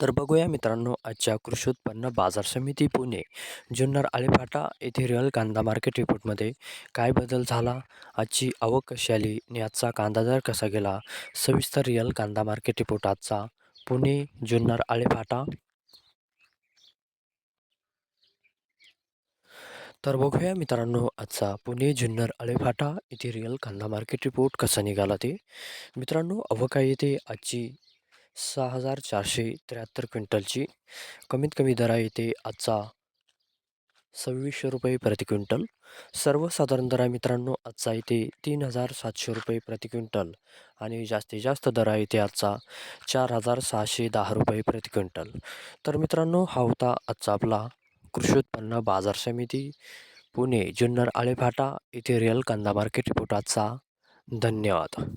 तर बघूया मित्रांनो आजच्या कृषी उत्पन्न बाजार समिती पुणे जुन्नर आळेफाटा येथे रिअल कांदा मार्केट रिपोर्टमध्ये काय बदल झाला? आजची आवक कशी आली आणि आजचा कांदा दर कसा गेला? सविस्तर रिअल कांदा मार्केट रिपोर्ट आजचा पुणे जुन्नर आळेफाटा. तर बघूया मित्रांनो आजचा पुणे जुन्नर आळेफाटा येथे रिअल कांदा मार्केट रिपोर्ट कसा निघाला ते. मित्रांनो अवकाळी येते आजची सहा हजार चारशे त्र्याहत्तर क्विंटलची. कमीत कमी दरा येते आजचा सव्वीसशे रुपये प्रति क्विंटल. सर्वसाधारण दरा मित्रांनो आजचा येते तीन हजार सातशे रुपये प्रति क्विंटल. आणि जास्तीत जास्त दरा येते आजचा चार हजार सहाशे दहा रुपये प्रति क्विंटल. तर मित्रांनो हा होता आजचा आपला कृषी उत्पन्न बाजार समिती. पुणे जुन्नर आळेफाटा येथे रिअल कांदा मार्केट रिपोर्ट आजचा. धन्यवाद.